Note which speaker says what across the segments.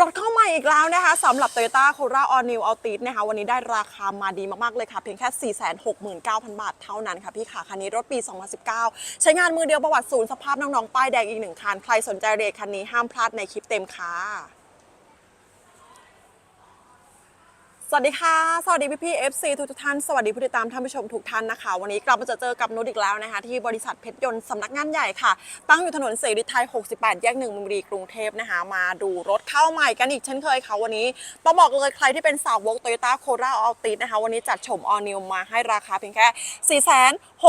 Speaker 1: รถเข้ามาอีกแล้วนะคะสำหรับ Toyota Corolla All New Altis นะคะวันนี้ได้ราคามาดีมาก ๆ เลยค่ะ เพียงแค่ 469,000 บาทเท่านั้นค่ะพี่ขาคันนี้รถปี 2019 ใช้งานมือเดียวประวัติศูนย์สภาพน้อง ๆ ป้ายแดงอีกหนึ่งคัน ใครสนใจเรทคันนี้ห้ามพลาดในคลิปเต็มค่ะ สวัสดีค่ะ สวัสดีพี่พี่ๆ FC ทุกทุกๆท่าน สวัสดีผู้ติดตามท่านผู้ชมทุกท่านนะคะ วันนี้กลับมาเจอเจอกับนุชอีกแล้วนะคะที่บริษัทเพชรยนต์สำนักงานใหญ่ค่ะ ตั้งอยู่ถนนเสรีไทย 68 แยกหนึ่งมุมรีกรุงเทพนะคะ มาดูรถเข้าใหม่กันอีกเช่นเคยค่ะวันนี้ต้องบอกเลยใครที่เป็นสาวก Toyota Corolla Altis นะคะ วันนี้จัดโฉม All New มาให้ราคาเพียงแค่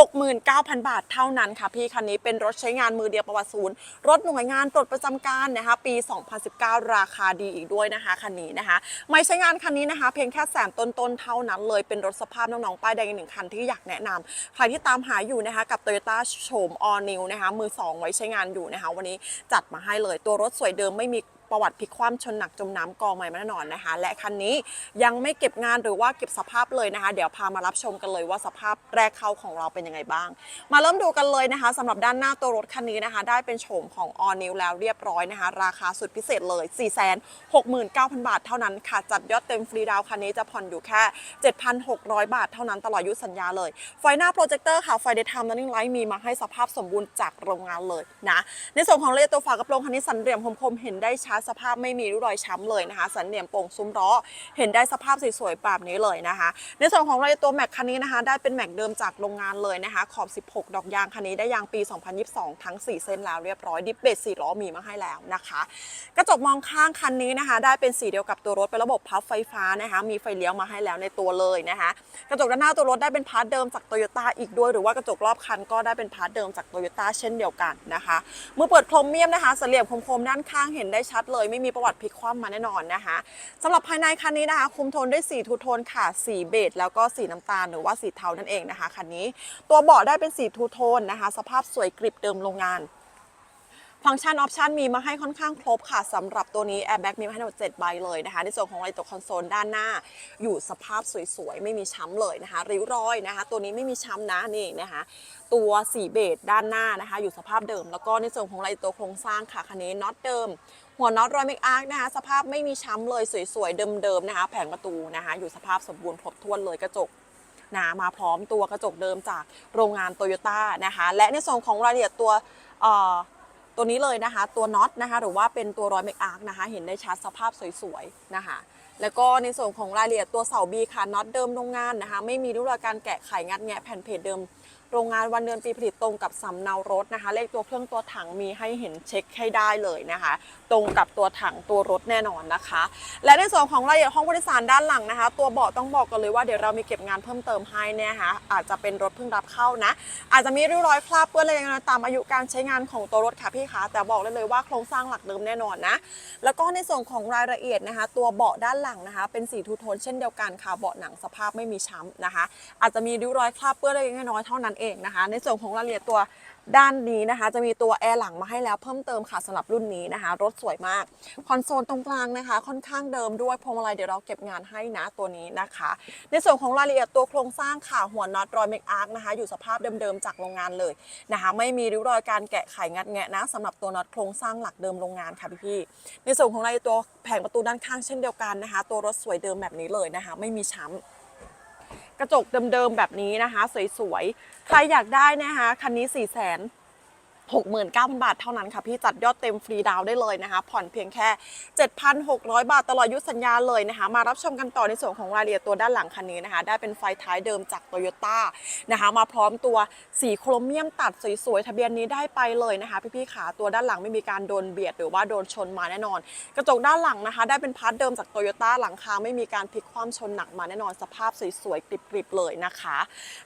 Speaker 1: 469,000 บาทเท่านั้นค่ะพี่คันนี้เป็นรถใช้งานมือเดียวประวัติศูนย์ รถหน่วยงานปลดประจำการนะคะปี 2019 ราคาดีอีกด้วยนะคะคันนี้นะคะ ไม่ใช้งานคันนี้นะคะเพียงแค่แสนต้นๆเท่านั้นเลยเป็นรถสภาพน้องๆป้ายแดงอีกหนึ่งคันที่อยากแนะนำใครที่ตามหาอยู่นะคะกับ Toyota โฉม All New นะคะมือ 2 ไว้ใช้งานอยู่นะคะวันนี้จัดมาให้เลยตัวรถสวยเดิมไม่มี ประวัติพลิกคว่ำชนหนักจมน้ำกองใหม่แน่นอนนะคะ และคันนี้ยังไม่เก็บงานหรือว่าเก็บสภาพเลยนะคะ เดี๋ยวพามารับชมกันเลยว่าสภาพแรกเข้าของเราเป็นยังไงบ้าง มาเริ่มดูกันเลยนะคะสำหรับด้านหน้าตัวรถคันนี้นะคะ ได้เป็นโฉมของ All New แล้วเรียบร้อยนะคะ ราคาสุดพิเศษเลย 469,000 บาทเท่านั้นค่ะจัดยอดเต็มฟรีดาวคันนี้จะผ่อนอยู่แค่ 7,600 บาทเท่านั้นตลอดอายุสัญญาเลย ไฟหน้าโปรเจคเตอร์ค่ะไฟเดย์ไทม์นันนิ่งไลท์มีมาให้สภาพสมบูรณ์จากโรงงานเลยนะในส่วนของเลตัวฝากระโปรงคันนี้สันเหลี่ยมคมๆเห็นได้ชัดสภาพไม่มีริ้วรอยช้ำเลยนะคะ สันเหลี่ยมโป่งซุ้มล้อเห็นได้สภาพสวยๆแบบนี้เลยนะคะ ในส่วนของรายตัวแม็กคันนี้นะคะ ได้เป็นแม็กเดิมจากโรงงานเลยนะคะ ขอบ 16 ดอกยางคันนี้ได้ยางปี 2022 ทั้ง 4 เส้นแล้วเรียบร้อยดิฟเบส4ล้อมีมาให้แล้วนะคะ กระจกมองข้างคันนี้นะคะ ได้เป็นสีเดียวกับตัวรถเป็นระบบพับไฟฟ้านะคะ มีไฟเลี้ยวมาให้แล้วในตัวเลยนะคะ กระจกด้านหน้าตัวรถได้เป็นพาร์ทเดิมจากโตโยต้าอีกด้วย หรือว่ากระจกรอบคันก็ได้เป็นพาร์ทเดิมจากโตโยต้าเช่นเดียวกันนะคะ เมื่อเปิดโครเมียมนะคะสเสลี่ยมคมๆด้านข้างเห็นได้ชัดเลย ไม่มีประวัติพลิกคว่ำมาแน่นอนนะคะสำหรับภายในคันนี้นะคะ คุมโทนด้วยสีทูโทนค่ะ สีเบจแล้วก็สีน้ำตาลหรือว่าสีเทานั่นเองนะคะคันนี้ ตัวเบาะได้เป็นสีทูโทนนะคะ สภาพสวยกริบเดิมโรงงาน ฟังก์ชันออปชันมีมาให้ค่อนข้างครบค่ะสำหรับตัวนี้แอร์แบ็กมีมาให้ทั้งหมด7ใบเลยนะคะ ในส่วนของไอตัวคอนโซลด้านหน้า อยู่สภาพสวยๆ ไม่มีช้ำเลยนะคะ ริ้วรอยนะคะ ตัวนี้ไม่มีช้ำนะนี่นะคะตัวสีเบจด้านหน้านะคะ อยู่สภาพเดิม แล้วก็ในส่วนของไอตัวโครงสร้างค่ะคันนี้น็อตเดิมหัวน็อตรอยเมกอาร์คนะคะสภาพไม่มีช้ำเลยสวยๆเดิมๆนะคะ แผงประตูนะคะ อยู่สภาพสมบูรณ์ครบถ้วนเลยกระจกนะมาพร้อมตัวกระจกเดิมจากโรงงานโตโยต้านะคะ และในส่วนของรายละเอียดตัว ตัวนี้เลยนะคะ ตัวน็อตนะคะ หรือว่าเป็นตัวรอยเมกอาร์คนะคะ เห็นได้ชัดสภาพสวยๆนะคะ แล้วก็ในส่วนของรายละเอียดตัวเสาบีค่ะน็อตเดิมโรงงานนะคะ ไม่มีรูปการแกะไขงัดแงะแผ่นเพจเดิม โรงงานวันเดือนปีผลิตตรงกับสำเนารถนะคะ เลขตัวเครื่องตัวถังมีให้เห็นเช็คให้ได้เลยนะคะ ตรงกับตัวถังตัวรถแน่นอนนะคะ และในส่วนของรายละเอียดห้องผู้โดยสารด้านหลังนะคะ ตัวเบาะต้องบอกกันเลยว่าเดี๋ยวเรามีเก็บงานเพิ่มเติมให้เนี่ยนะคะอาจจะเป็นรถเพิ่งรับเข้านะ อาจจะมีริ้วรอยคราบเปื้อนอะไรอย่างเงี้ยตามอายุการใช้งานของตัวรถค่ะพี่คะแต่บอกได้เลยว่าโครงสร้างหลักเดิมแน่นอนนะ แล้วก็ในส่วนของรายละเอียดนะคะ ตัวเบาะด้านหลังนะคะ เป็นสีทูโทนเช่นเดียวกันค่ะเบาะหนังสภาพไม่มีช้ำนะคะ อาจจะมีริ้วรอยคราบเปื้อนอะไรเล็กน้อยเท่านั้นเองนะคะ ในส่วนของรายละเอียดตัวด้านนี้นะคะ จะมีตัวแอร์หลังมาให้แล้วเพิ่มเติมค่ะสำหรับรุ่นนี้นะคะ รถสวยมาก คอนโซลตรงกลางนะคะ ค่อนข้างเดิมด้วยพวงมาลัยเดี๋ยวเราเก็บงานให้นะตัวนี้นะคะ ในส่วนของรายละเอียดตัวโครงสร้างค่ะหัวน็อตรอยเมกอาร์คนะคะ อยู่สภาพเดิมๆจากโรงงานเลยนะคะ ไม่มีริ้วรอยการแกะไขงัดแงะนะสำหรับตัวน็อตโครงสร้างหลักเดิมโรงงานค่ะพี่ๆในส่วนของรายละเอียดตัวแผงประตูด้านข้างเช่นเดียวกันนะคะ ตัวรถสวยเดิมแบบนี้เลยนะคะ ไม่มีช้ำ กระจกเดิมๆแบบนี้นะคะ สวยๆ ใครอยากได้นะคะ คันนี้4ี่แสน 69,000 บาทเท่านั้นค่ะพี่จัดยอดเต็มฟรีดาวได้เลยนะคะ ผ่อนเพียงแค่ 7,600 บาทตลอดยุสัญญาเลยนะคะ มารับชมกันต่อในส่วนของรายละเอียดตัวด้านหลังคันนี้นะคะ ได้เป็นไฟท้ายเดิมจากโตโยต้านะคะ มาพร้อมตัวสีโครเมียมตัดสวยๆทะเบียนนี้ได้ไปเลยนะคะ พี่ๆขาตัวด้านหลังไม่มีการโดนเบียดหรือว่าโดนชนมาแน่นอน กระจกด้านหลังนะคะ ได้เป็นพาร์ทเดิมจากโตโยต้าหลังคาไม่มีการพลิกคว่ำชนหนักมาแน่นอนสภาพสวยๆกริบๆเลยนะคะ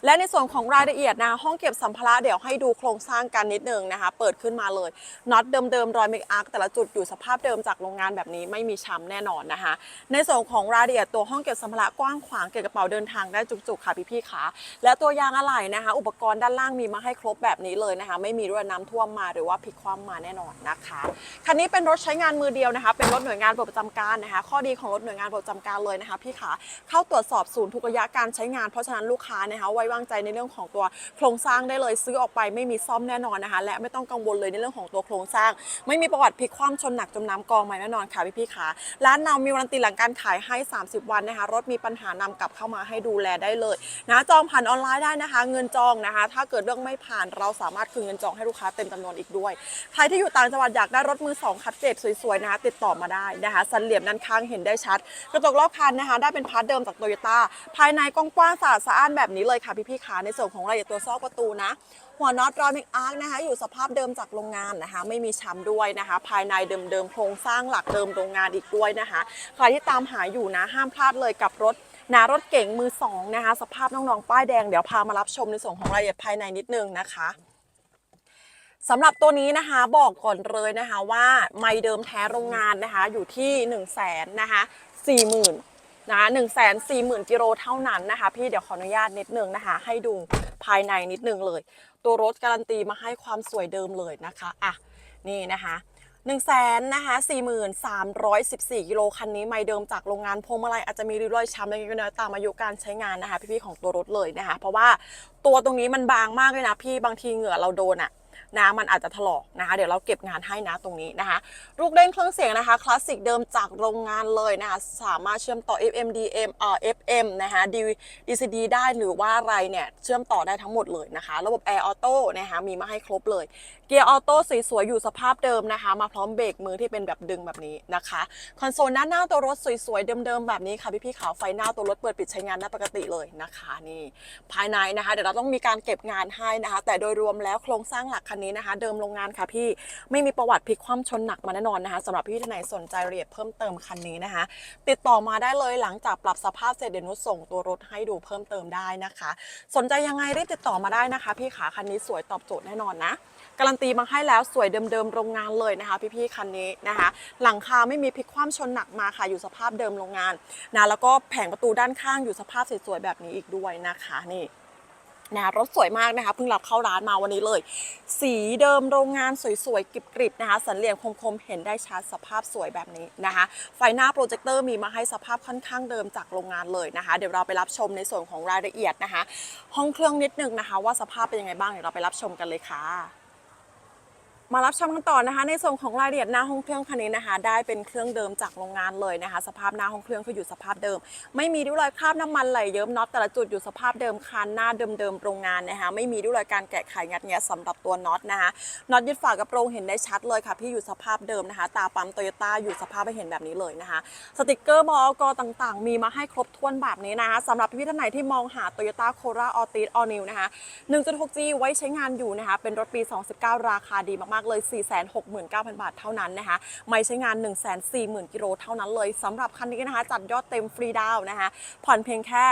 Speaker 1: และในส่วนของรายละเอียดนะห้องเก็บสัมภาระเดี๋ยวให้ดูโครงสร้างกันนิดนึงนะคะ เปิดขึ้นมาเลยน็อตเดิมๆรอยเมกอาร์คแต่ละจุดอยู่สภาพเดิมจากโรงงานแบบนี้ไม่มีช้ำแน่นอนนะคะ ในส่วนของรายละเอียดตัวห้องเก็บสัมภาระกว้างขวางเก็บกระเป๋าเดินทางได้จุกๆค่ะพี่ๆขาและตัวยางอะไหล่นะคะ อุปกรณ์ด้านล่างมีมาให้ครบแบบนี้เลยนะคะ ไม่มีรั่วน้ำท่วมมาหรือว่าพลิกคว่ำมาแน่นอนนะคะคันนี้เป็นรถใช้งานมือเดียวนะคะ เป็นรถหน่วยงานประจำการนะคะ ข้อดีของรถหน่วยงานประจำการเลยนะคะ พี่ขาเข้าตรวจสอบศูนย์ทุกระยะการใช้งานเพราะฉะนั้นลูกค้านะคะไว้วางใจในเรื่องของตัวโครงสร้างได้เลยซื้อออกไปไม่มีซ่อมแน่นอนนะคะ และไม่ต้องกังวลเลยในเรื่องของตัวโครงสร้าง ไม่มีประวัติพลิกคว่ำชนหนักจมน้ำกองใหม่แน่นอนค่ะพี่ๆขาร้านเรามีวารันตีหลังการขายให้ 30 วันนะคะรถมีปัญหานำกลับเข้ามาให้ดูแลได้เลยนะจองผ่านออนไลน์ได้นะคะ เงินจองนะคะ ถ้าเกิดเรื่องไม่ผ่านเราสามารถคืนเงินจองให้ลูกค้าเต็มจำนวนอีกด้วยใครที่อยู่ต่างจังหวัดอยากได้รถมือสองคัดเกรดสวยๆนะคะติดต่อมาได้นะคะสันเหลี่ยมด้านข้างเห็นได้ชัด กระจกรอบคันนะคะ ได้เป็นพาร์ทเดิมจากโตโยต้าภายในกว้างๆสะอาดสะอ้านแบบนี้เลยค่ะพี่ๆขาในส่วนของรายละเอียดตัวซอกประตูนะหัวน็อตรอยมิกอาร์คนะคะ อยู่สภาพเดิมจากโรงงานนะคะ ไม่มีช้ำด้วยนะคะ ภายในเดิมๆโครงสร้างหลักเดิมโรงงานอีกด้วยนะคะ ใครที่ตามหาอยู่นะห้ามพลาดเลยกับรถนะรถเก๋งมือสองนะคะ สภาพน้องๆป้ายแดงเดี๋ยวพามารับชมในส่วนของรายละเอียดภายในนิดนึงนะคะสำหรับตัวนี้นะคะบอกก่อนเลยนะคะว่าไม่เดิมแท้โรงงานนะคะ อยู่ที่1นึ่งแสนนะคะสี่หมื่นนะคะหนึ่งแสนสี่หมื่นกิโลเท่านั้นนะคะ พี่เดี๋ยวขออนุญาตนิดนึงนะคะ ให้ดู ภายในนิดนึงเลย ตัวรถการันตีมาให้ความสวยเดิมเลยนะคะอะนี่นะคะ1นึ่งแสนนะคะสี่หมื่นสามร้อยสิบสี่กิโลคันนี้ไม่เดิมจากโรงงานพวงมาลัยอาจจะมีริ้วรอยช้ำเล็กๆน้อยตามอายุการใช้งานนะคะพี่ๆของตัวรถเลยนะคะ เพราะว่าตัวตรงนี้มันบางมากเลยนะพี่บางทีเหงื่อเราโดนอะ นะมันอาจจะถลอกนะคะเดี๋ยวเราเก็บงานให้นะตรงนี้นะคะลูกเด้งเครื่องเสียงนะคะคลาสสิกเดิมจากโรงงานเลยนะคะสามารถเชื่อมต่อ FM DM เอ่อ FM นะคะ D- DCD ได้หรือว่าอะไรเนี่ยเชื่อมต่อได้ทั้งหมดเลยนะคะ ระบบ Air Auto นะคะมีมาให้ครบเลย เกียร์ออโต้สวยๆอยู่สภาพเดิมนะคะ มาพร้อมเบรกมือที่เป็นแบบดึงแบบนี้นะคะคอนโซลด้านหน้าตัวรถสวยๆเดิมๆแบบนี้ค่ะพี่ๆขาวไฟหน้าตัวรถเปิดปิดใช้งานได้ปกติเลยนะคะนี่ภายในนะคะ เดี๋ยวเราต้องมีการเก็บงานให้นะคะ แต่โดยรวมแล้วโครงสร้างหลักคันนี้นะคะ เดิมโรงงานค่ะพี่ไม่มีประวัติพลิกคว่ำชนหนักมาแน่นอนนะคะสำหรับพี่ท่านไหนสนใจรายละเอียดเพิ่มเติมคันนี้นะคะ ติดต่อมาได้เลยหลังจากปรับสภาพเสร็จเดี๋ยวนุส่งตัวรถให้ดูเพิ่มเติมได้นะคะ สนใจยังไงรีบติดต่อมาได้นะคะ พี่ขาคันนี้สวยตอบโจทย์แน่นอนนะการันตีมาให้แล้วสวยเดิมๆโรงงานเลยนะคะ พี่ๆคันนี้นะคะ หลังคาไม่มีพลิกคว่ำชนหนักมาค่ะอยู่สภาพเดิมโรงงานนะแล้วก็แผงประตูด้านข้างอยู่สภาพสวยๆแบบนี้อีกด้วยนะคะนี่ นะรถสวยมากนะคะเพิ่งรับเข้าร้านมาวันนี้เลย สีเดิมโรงงานสวยๆกริบๆนะคะสันเหลี่ยมคมๆเห็นได้ชัดสภาพสวยแบบนี้นะคะไฟหน้าโปรเจคเตอร์มีมาให้สภาพค่อนข้างเดิมจากโรงงานเลยนะคะ เดี๋ยวเราไปรับชมในส่วนของรายละเอียดนะคะ ห้องเครื่องนิดนึงนะคะ ว่าสภาพเป็นยังไงบ้างเดี๋ยวเราไปรับชมกันเลยค่ะ มารับชมกันต่อนะคะ ในส่วนของรายละเอียดหน้าห้องเครื่องคันนี้นะคะ ได้เป็นเครื่องเดิมจากโรงงานเลยนะคะ สภาพหน้าห้องเครื่องคืออยู่สภาพเดิม ไม่มีริ้วรอยคราบน้ำมันไหลเยิ้มน็อตแต่ละจุดอยู่สภาพเดิมคันหน้าเดิมๆโรงงานนะคะไม่มีริ้วรอยการแกะไขงัดแงะสำหรับตัวน็อตนะคะน็อตยึดฝากระโปรงเห็นได้ชัดเลยค่ะพี่อยู่สภาพเดิมนะคะ ตาปั๊มโตโยต้าอยู่สภาพให้เห็นแบบนี้เลยนะคะ สติกเกอร์บอลกต่างๆ มีมาให้ครบถ้วนแบบนี้นะคะสำหรับพี่ท่านไหนที่มองหา Toyota Corolla Altis All New นะคะ 1.6G ไว้ใช้งานอยู่นะคะเป็นรถปี 2019 ราคาดีมากๆเลย 469,000 บาทเท่านั้นนะคะ ไม่ใช้งาน 140,000 กิโลเท่านั้นเลยสำหรับคันนี้นะคะ จัดยอดเต็มฟรีดาวนะคะ ผ่อนเพียงแค่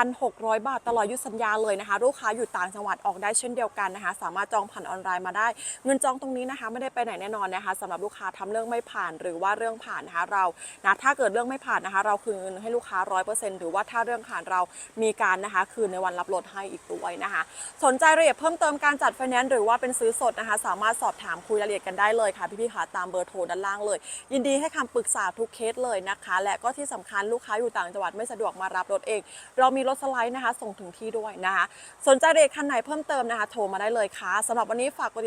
Speaker 1: 7,600 บาทตลอดยุสัญญาเลยนะคะ ลูกค้าอยู่ต่างจังหวัดออกได้เช่นเดียวกันนะคะ สามารถจองผ่านออนไลน์มาได้ เงินจองตรงนี้นะคะ ไม่ได้ไปไหนแน่นอนนะคะสำหรับลูกค้าทำเรื่องไม่ผ่านหรือว่าเรื่องผ่านนะคะเรานะถ้าเกิดเรื่องไม่ผ่านนะคะ เราคืนเงินให้ลูกค้า 100%หรือว่าถ้าเรื่องผ่านเรามีการนะคะ คืนในวันรับรถให้อีกด้วยนะคะ สนใจรายละเอียดเพิ่มเติมการจัดไฟแนนซ์หรือว่าเป็นซื้อสดนะคะ สามารถสอบถามคุยรายละเอียดกันได้เลยค่ะพี่ๆค่ะตามเบอร์โทรด้านล่างเลย ยินดีให้คำปรึกษาทุกเคสเลยนะคะ และก็ที่สำคัญลูกค้าอยู่ต่างจังหวัดไม่สะดวกมารับรถเองเรามีรถสไลด์นะคะ ส่งถึงที่ด้วยนะคะ สนใจเด็กคันไหนเพิ่มเติมนะคะ โทรมาได้เลยค่ะสำหรับวันนี้ฝากกด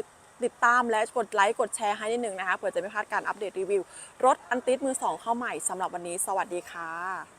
Speaker 1: ติดตามและกดไลค์กดแชร์ให้นิดนึงนะคะเผื่อจะไม่พลาดการอัปเดตรีวิว รถอันติดมือสองเข้าใหม่สำหรับวันนี้ สวัสดีค่ะ